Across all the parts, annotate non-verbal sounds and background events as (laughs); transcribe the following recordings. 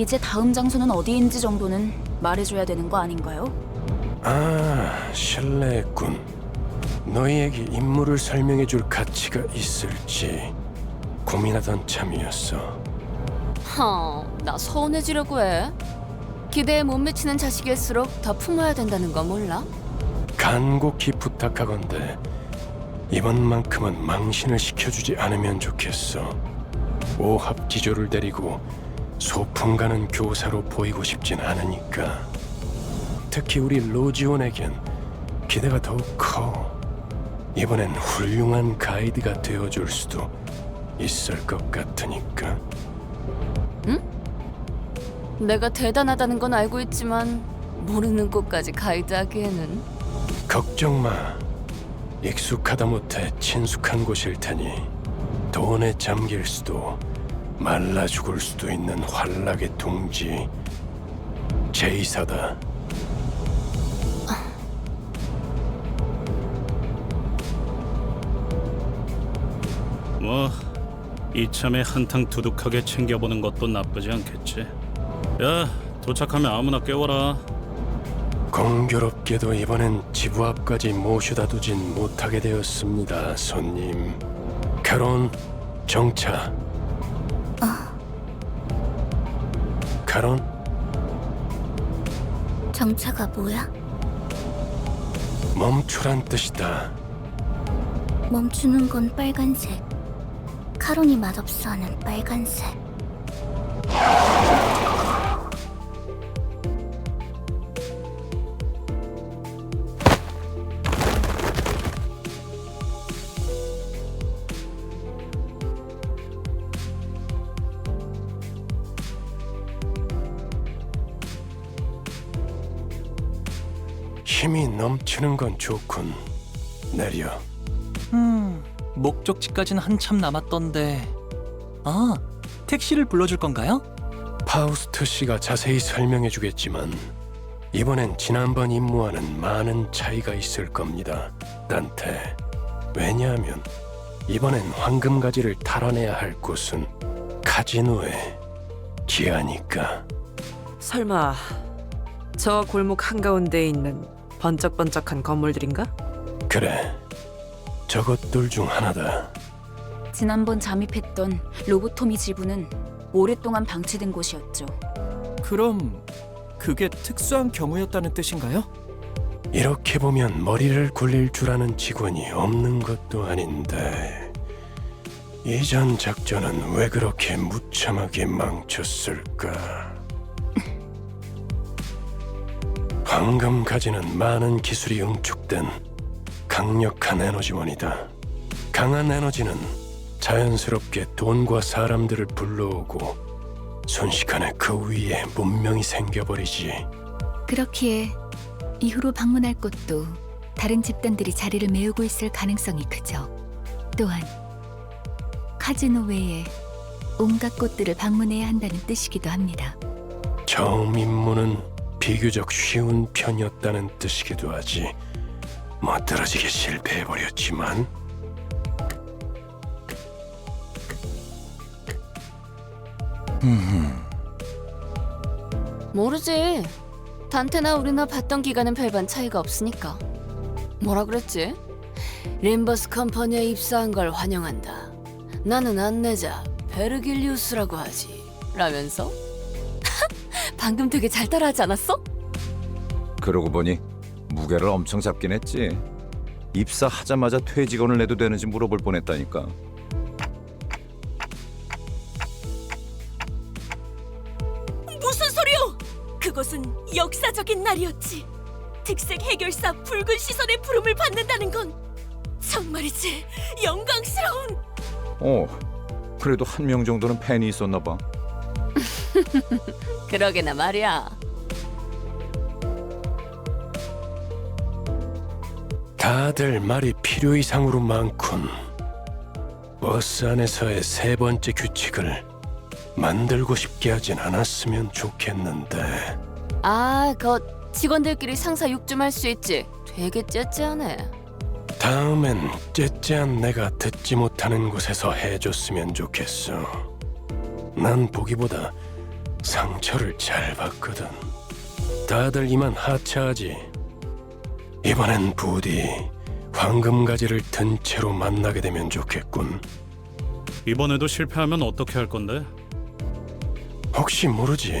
이제 다음 장소는 어디인지 정도는 말해줘야 되는 거 아닌가요? 아, 실례했군. 너희에게 임무를 설명해줄 가치가 있을지 고민하던 참이었어. 허, 나 서운해지려고 해. 기대에 못 미치는 자식일수록 더 품어야 된다는 거 몰라? 간곡히 부탁하건대 이번만큼은 망신을 시켜주지 않으면 좋겠어. 오합지조를 데리고 소풍 가는 교사로 보이고 싶진 않으니까. 특히 우리 로지온에겐 기대가 더욱 커. 이번엔 훌륭한 가이드가 되어줄 수도 있을 것 같으니까. 내가 대단하다는 건 알고 있지만 모르는 곳까지 가이드하기에는 걱정 마. 익숙하다 못해 친숙한 곳일 테니 돈에 잠길 수도 말라 죽을 수도 있는 환락의 둥지 제이사다. 뭐 이참에 한탕 두둑하게 챙겨보는 것도 나쁘지 않겠지. 야 도착하면 아무나 깨워라. 공교롭게도 이번엔 지부 앞까지 모셔다 두진 못하게 되었습니다, 손님. 카론 정차. 카론 정차가 뭐야? 멈추란 뜻이다. 멈추는 건 빨간색. 카론이 맛없어하는 빨간색. 힘이 넘치는 건 좋군. 내려. 음, 목적지까지는 한참 남았던데. 아, 택시를 불러줄 건가요? 파우스트 씨가 자세히 설명해 주겠지만 이번엔 지난번 임무와는 많은 차이가 있을 겁니다. 단테. 왜냐하면 이번엔 황금 가지를 탈환해야 할 곳은 카지노의 기아니까. 설마 저 골목 한가운데에 있는 번쩍번쩍한 건물들인가? 그래. 저것들 중 하나다. 지난번 잠입했던 로보토미 지부는 오랫동안 방치된 곳이었죠. 그럼 그게 특수한 경우였다는 뜻인가요? 이렇게 보면 머리를 굴릴 줄 아는 직원이 없는 것도 아닌데 이전 작전은 왜 그렇게 무참하게 망쳤을까? 황금 가지는 많은 기술이 응축된 강력한 에너지원이다. 강한 에너지는 자연스럽게 돈과 사람들을 불러오고 순식간에 그 위에 문명이 생겨버리지. 그렇기에 이후로 방문할 곳도 다른 집단들이 자리를 메우고 있을 가능성이 크죠. 또한 카지노 외에 온갖 곳들을 방문해야 한다는 뜻이기도 합니다. 처음 임무는 비교적 쉬운 편이었다는 뜻이기도 하지. 멋들어지게 실패해버렸지만 모르지. 단테나 우리나 봤던 기간은 별반 차이가 없으니까. 뭐라 그랬지? 림버스 컴퍼니에 입사한 걸 환영한다. 나는 안내자 베르길리우스라고 하지. 라면서? 방금 되게 잘 따라하지 않았어? 그러고 보니 무게를 엄청 잡긴 했지. 입사하자마자 퇴직원을 내도 되는지 물어볼 뻔했다니까. 무슨 소리요? 그것은 역사적인 날이었지. 특색 해결사 붉은 시선의 부름을 받는다는 건 정말이지 영광스러운. 어, 그래도 한 명 정도는 팬이 있었나 봐. (laughs) 그러게나 말이야. 다들 말이 필요 이상으로 많군. 버스 안에서의 세 번째 규칙을 만들고 싶게 하진 않았으면 좋겠는데. 아, 그 직원들끼리 상사 욕 좀 할 수 있지. 되게 째째하네. 다음엔 째째한 내가 듣지 못하는 곳에서 해줬으면 좋겠어. 난 보기보다 상처를 잘 받거든. 다들 이만 하차하지. 이번엔 부디 황금가지를 든 채로 만나게 되면 좋겠군. 이번에도 실패하면 어떻게 할 건데? 혹시 모르지.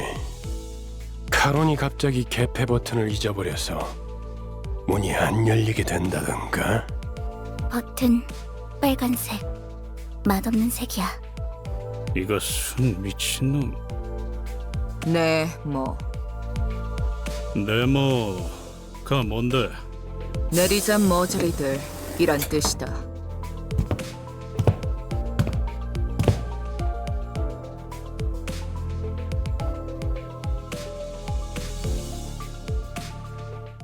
카론이 갑자기 개폐 버튼을 잊어버려서 문이 안 열리게 된다던가. 버튼 빨간색. 맛없는 색이야. 이것은 미친놈. 네, 뭐 네모가 뭔데? 내리자 머저리들 이란 뜻이다.